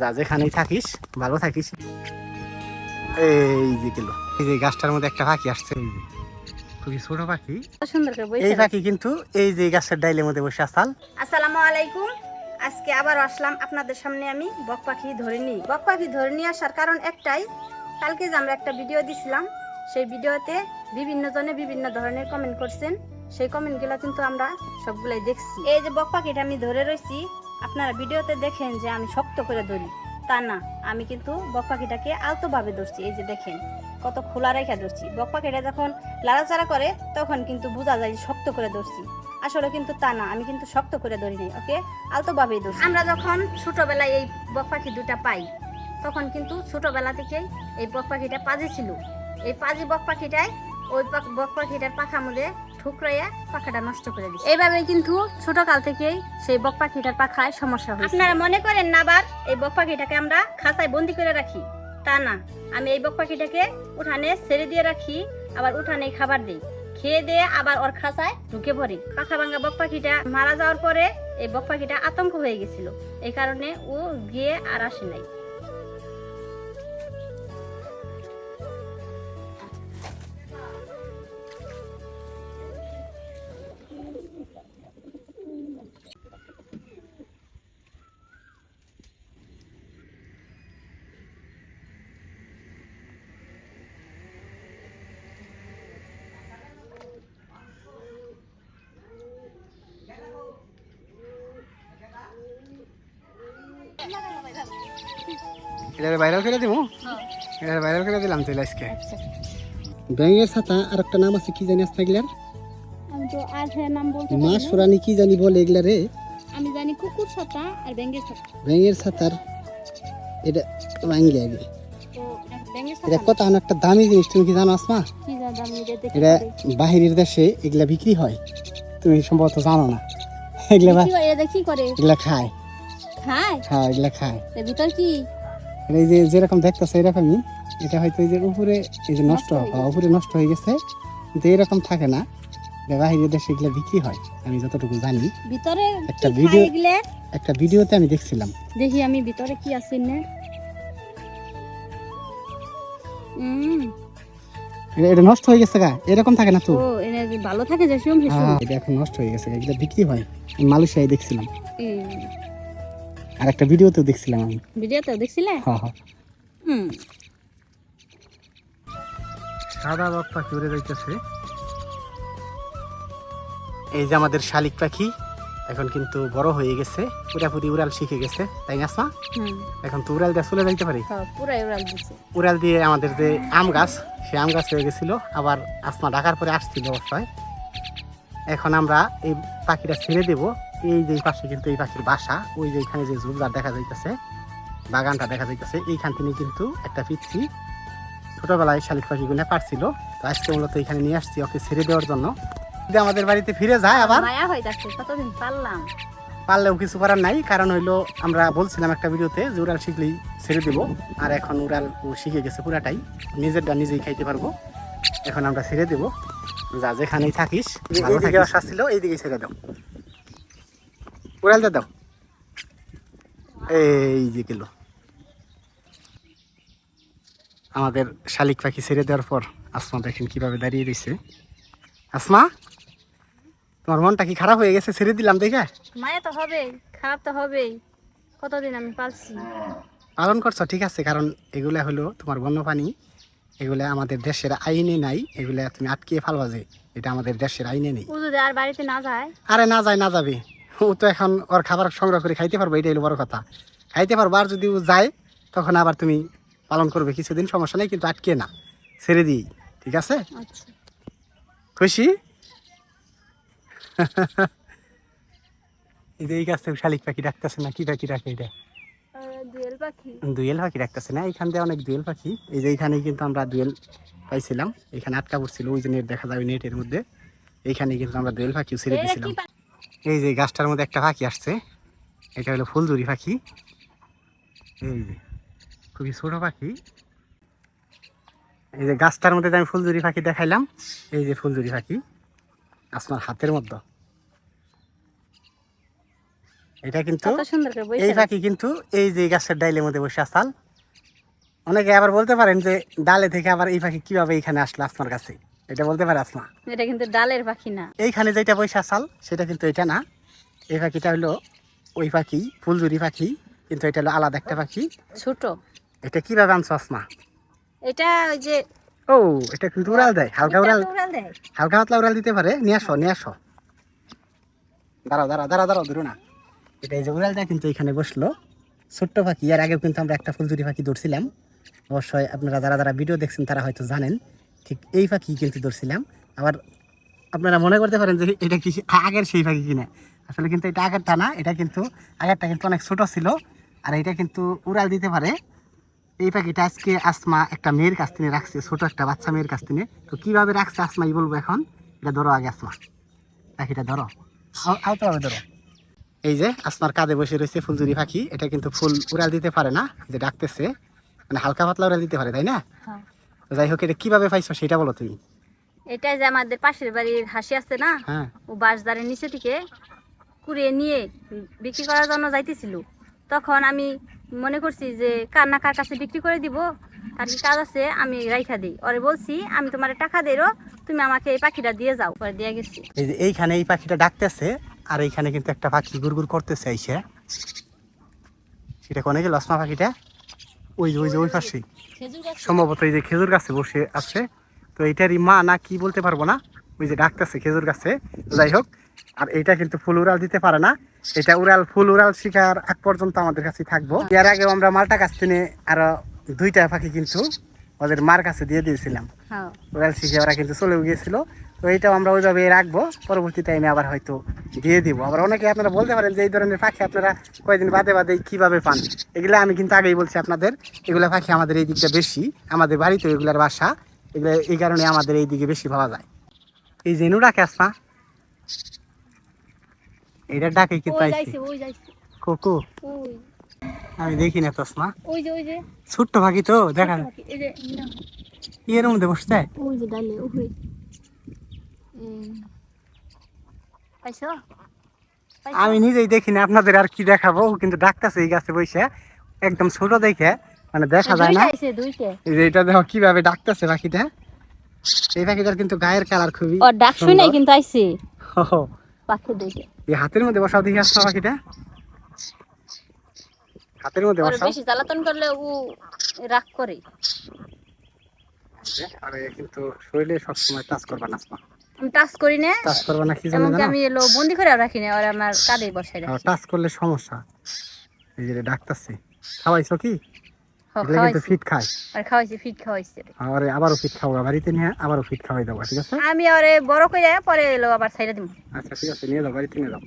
যা যেখানেই থাকিস ভালো থাকিস। এই যে গেল। এই যে গাছটার মধ্যে একটা পাখি আসছে খুবই ছোট পাখি। এই পাখি কিন্তু এই যে গাছের ডাইলের মধ্যে বসে আসাল। আসসালামু আলাইকুম। আজকে আবার আসলাম আপনাদের সামনে আমি বক পাখি ধরে নিই। বক পাখি ধরে নিয়ে আসার কারণ একটাই কালকে যে আমরা একটা ভিডিও দিছিলাম সেই ভিডিওতে বিভিন্ন জনে বিভিন্ন ধরনের কমেন্ট করছেন। সেই কমেন্টগুলো কিন্তু আমরা সবগুলাই দেখছি। এই যে বক পাখিটা আমি ধরে রইছি আপনারা ভিডিওতে দেখেন যে আমি শক্ত করে ধরি। তা না, আমি কিন্তু বক পাখিটাকে আলতোভাবে ধরছি, এই যে দেখেন, কত খোলা রেখে ধরছি। বক পাখিটা যখন লাড়াচাড়া করে, তখন কিন্তু বোঝা যায় যে শক্ত করে ধরছি। আসলে কিন্তু তা না, আমি কিন্তু শক্ত করে ধরি নাই, ওকে? আলতোভাবেই ধরছি। আমরা যখন ছোটোবেলায় এই বক পাখি দুটা পাই, তখন কিন্তু ছোটোবেলা থেকেই এই বক পাখিটা পাজি ছিল। এই পাজি বক পাখিটাই ওই বক পাখিটার পাখা মধ্যে ঠুকরাইয়া পাখাটা নষ্ট করে দিচ্ছে এইভাবে কিন্তু ছোট কাল থেকেই সেই বক পাখিটার পাখায় সমস্যা হয়েছে। আপনারা মনে করেন না আবার এই বক পাখিটাকে আমরা খাঁচায় বন্দি করে রাখি? তা না আমি এই বক পাখিটাকে উঠানে ছেড়ে দিয়ে রাখি আবার উঠানে খাবার দিই। খেয়ে দিয়ে আবার ওর খাঁচায় ঢুকে পড়ি। পাখা ভাঙ্গা বক পাখিটা মারা যাওয়ার পরে এই বক পাখিটা আতঙ্ক হয়ে গেছিল। এই কারণে ও গিয়ে আর আসে নাই। এটার বাইরেও করে দিব এটার বাইরেও করে দিলাম তুই আজকে। ব্যাঙের ছাতা আর একটা নাম আছে কি জানি আসতে এগুলার মাছ সুরানি কি জানি বলে এগুলা রে? আমি জানি কুকুর ছাতা আর ব্যাঙ্গের ছাতা। ব্যাঙের ছাতার এটা ভাঙ্গি আগে। এটা কত একটা দামি জিনিস তুমি কি জানো আসমা? এটা বাহিরের দেশে এগুলা বিক্রি হয়। তুমি সম্ভবত জানো না। এগুলা এগুলা খায়। খায়? হ্যাঁ এগুলা খায়। ভিতর কি? আর এই যে যেরকম দেখতেছে এরকমই এটা হয়তো এই যে উপরে এই যে নষ্ট উপরে নষ্ট হয়ে গেছে কিন্তু এরকম থাকে না। বাহিরের দেশে এগুলা বিক্রি হয় আমি যতটুকু জানি। ভিতরে একটা ভিডিও- একটা ভিডিওতে আমি দেখছিলাম। দেখি আমি ভিতরে কি আছে না। উম, এটা- নষ্ট হয়ে গেছে গা এরকম থাকে না তো? ভালো থাকে যে হ্যাঁ, এটা এখন নষ্ট হয়ে গেছে এগুলা বিক্রি হয়। মালয়েশিয়ায় দেখছিলাম। আর একটা ভিডিওতেও দেখছিলাম আমি। ভিডিওতে দেখছিলে? হ্যাঁ হ্যাঁ। হুম। সাদা বাপ পাখি উড়ে যাইতেছে। এই যে আমাদের শালিক পাখি এখন কিন্তু বড় হয়ে গেছে পুরাপুরি উড়াল শিখে গেছে তাই না আসমা? এখন তো উড়াল দিয়ে চলে যাইতে পারি? হ্যাঁ, পুরাই উড়াল দিছে। উড়াল দিয়ে আমাদের যে আম গাছ সে আম গাছ হয়ে গেছিল আবার আসমা ঢাকার পরে আসছিল অবশ্যই এখন আমরা এই পাখিটা ছেড়ে দেব এই যে পাশে কিন্তু এই পাখির বাসা ওই যে এখানে যে ঝুলদার দেখা যাইতেছে বাগানটা দেখা যাইতেছে এইখান থেকে কিন্তু একটা পিচ্ছি ছোটবেলায় শালিক পাখিগুলো পারছিল। তো আজকে মূলত এখানে নিয়ে আসছি ওকে ছেড়ে দেওয়ার জন্য। যদি আমাদের বাড়িতে ফিরে যায় আবার মায়া যাচ্ছে কতদিন পারলাম। পারলেও কিছু করার নাই কারণ হইল আমরা বলছিলাম একটা ভিডিওতে যে উড়াল শিখলেই ছেড়ে দেবো আর এখন উড়াল ও শিখে গেছে পুরাটাই নিজেরটা নিজেই খাইতে পারব। এখন আমরা ছেড়ে দেবো। যা যেখানেই থাকিস। এইদিকে আসা ছিল এইদিকে ছেড়ে দাও। উড়ালটা দাও। এই যে গেল। আমাদের শালিক পাখি ছেড়ে দেওয়ার পর আসমা দেখেন কীভাবে দাঁড়িয়ে রয়েছে। আসমা তোমার মনটা কি খারাপ হয়ে গেছে? ছেড়ে দিলাম দেখে। মায়া তো হবে খারাপ তো হবেই। কতদিন আমি পালছি? পালন করছ ঠিক আছে কারণ এগুলা হলো তোমার বন্যপ্রাণী। এগুলা আমাদের দেশের আইনে নাই এগুলা তুমি আটকিয়ে ফালবা যে এটা আমাদের দেশের আইনে নেই। আর বাড়িতে না যায়? আরে না যায় না যাবে। ও তো এখন ওর খাবার সংগ্রহ করে খাইতে পারব এটাই হলো বড় কথা। খাইতে পারব আর যদি ও যায় তখন আবার তুমি পালন করবে কিছুদিন সমস্যা নেই কিন্তু আটকে না। ছেড়ে দিই ঠিক আছে? আচ্ছা। খুশি? এই যে এই গাছ থেকে শালিক পাখি ডাকতেছে না কি পাখি ডাকে এটা? দুয়েল পাখি। রাখতেছে না এখান দিয়ে অনেক দুয়েল পাখি। এই যে এইখানে কিন্তু আমরা দুয়েল পাইছিলাম এখানে আটকা পড়ছিল ওই যে নেট দেখা যাবে নেটের মধ্যে। এইখানে কিন্তু আমরা দুয়েল পাখিও ছেড়ে দিয়েছিলাম। এই যে গাছটার মধ্যে একটা পাখি আসছে। এটা হলো ফুলজুরি পাখি। এই যে খুবই ছোট পাখি। এই যে গাছটার মধ্যে আমি ফুলজুরি পাখি দেখাইলাম এই যে ফুলজুরি পাখি আসমার হাতের মধ্যে। এটা কিন্তু এই পাখি কিন্তু এই যে গাছের ডাইলের মধ্যে বসে আসাল অনেকে আবার বলতে পারেন যে ডালে থেকে আবার এই পাখি কীভাবে এখানে আসলো আসমার কাছে? এটা বলতে পারে আসমা। এটা কিন্তু ডালের পাখি না। এইখানে যেটা বসে আসাল সেটা কিন্তু এটা না। এই পাখিটা হলো ওই পাখি ফুলজুরি পাখি কিন্তু এটা হলো আলাদা একটা পাখি। ছোট। এটা কীভাবে আনছো আসমা? এটা ওই যে ও এটা কিন্তু উড়াল দেয় হালকা উড়াল। দেয়। হালকা পাতলা উড়াল দিতে পারে। নিয়ে আসো নিয়ে আসো। দাঁড়াও দাঁড়াও দাঁড়াও দাঁড়াও ধরো না। এটা এই যে উড়াল দেয় কিন্তু এখানে বসল। ছোট্ট পাখি এর আগেও কিন্তু আমরা একটা ফুলজুরি পাখি ধরছিলাম। অবশ্যই আপনারা যারা যারা ভিডিও দেখছেন তারা হয়তো জানেন। ঠিক এই পাখি কিন্তু ধরছিলাম। আবার আপনারা মনে করতে পারেন যে এটা কি আগের সেই পাখি কিনা। আসলে কিন্তু এটা আগেরটা না, এটা কিন্তু আগেরটা কিন্তু অনেক ছোট ছিল। আর এটা কিন্তু উড়াল দিতে পারে। এই পাখিটা আজকে আসমা একটা মেয়ের কাছ থেকে রাখছে, ছোট একটা বাচ্চা মেয়ের কাছ থেকে। তো কীভাবে রাখছে আসমাই বলব এখন। এটা ধরো আগে আসমা। পাখিটা ধরো। আও- আলতো ধরো। এই যে আসমার কাঁধে বসে রয়েছে ফুলজুরি পাখি এটা কিন্তু ফুল উড়াল দিতে পারে না যে ডাকতেছে। মানে হালকা পাতলা উড়াল দিতে পারে, তাই না? হ্যাঁ। যাই হোক এটা কীভাবে পাইছো সেটা বলো তুমি। এটা যে আমাদের পাশের বাড়ির হাসি আছে না হ্যাঁ। ও বাঁশদারের নিচে থেকে কুড়িয়ে নিয়ে বিক্রি করার জন্য যাইতেছিল। তখন আমি মনে করছি যে কার না কার কাছে বিক্রি করে দিব তার কি কাজ আছে আমি রাইখা দিই। ওরে বলছি আমি তোমার টাকা দেরো তুমি আমাকে এই পাখিটা দিয়ে যাও। পরে দিয়ে গেছি। এই যে এইখানে এই পাখিটা ডাকতেছে আর এইখানে কিন্তু একটা পাখি গুড়গুড় করতেছে আইসে। সেটা কোনে গেল আসমা পাখিটা? ওই যে ওই যে ওই পাশে সম্ভবত এই যে খেজুর গাছে বসে আছে। তো এটারই মা না কি বলতে পারব না। ওই যে ডাকতেছে খেজুর গাছে। যাই হোক আর এটা কিন্তু ফুল উড়াল দিতে পারে না। এটা উড়াল ফুল উড়াল শিখার আগ পর্যন্ত আমাদের কাছে থাকব। এর আগে আমরা মালটা কাছ থেকে আরও দুইটা পাখি কিন্তু ওদের মার কাছে দিয়ে দিয়েছিলাম। হ্যাঁ। উড়াল শিখে ওরা কিন্তু চলেও গিয়েছিল। তো এইটাও আমরা ওইভাবে রাখব। পরবর্তী টাইমে আবার হয়তো দিয়ে দিব। আবার অনেকে আপনারা বলতে পারেন যে এই ধরনের পাখি আপনারা কয়েকদিন বাদে বাদে কীভাবে পান? এগুলো আমি কিন্তু আগেই বলছি আপনাদের এগুলা পাখি আমাদের এই দিকটা বেশি। আমাদের বাড়িতে এগুলার বাসা। এগুলো এই কারণে আমাদের এই দিকে বেশি পাওয়া যায়। এই জেনু ডাকে আসমা এটা ডাকে আইছি যাইছে কোকো। আমি দেখি না তো আসমা ওই যে ওই যে। ছোট্ট পাখি তো দেখা যে এর মধ্যে বসতে ওই যে ডালে ওই। পাইছো পাইছো? আমি নিজেই দেখি না আপনাদের আর কি দেখাবো কিন্তু ডাকতেছে এই গাছে বসে একদম ছোট দেখে মানে দেখা যায় না। এই যে এটা দেখো কীভাবে ডাকতেছে পাখিটা। এই পাখিটার কিন্তু গায়ের কালার খুবই ডাক শুনে কিন্তু আইছে। পাখি দেখে। এই হাতের মধ্যে বসাও দেখি আসতো পাখিটা। হাতের মধ্যে বসাও। বেশি জ্বালাতন করলে ও রাগ করে। আর কিন্তু শরীরে সবসময় টাচ করবা না আমি টাচ করি না টাচ করব না কি জানো আমি এলো বন্দি করে রাখি না আর আমার কাঁধে বসাই রাখি। টাচ করলে সমস্যা। এই যে ডাকতেছে। খাওয়াইছো কি? ফিট খায়। আর খাওয়াইছি ফিট খাওয়াইছি ওরে। আর আবারও ফিট খাওয়া বাড়িতে নিয়ে আবারও ফিট খাওয়াই দেবো ঠিক আছে? আমি ওরে বড় করে পরে এলো আবার ছাইড়া দিব আচ্ছা ঠিক আছে নিয়ে যাও বাড়িতে নিয়ে যাও।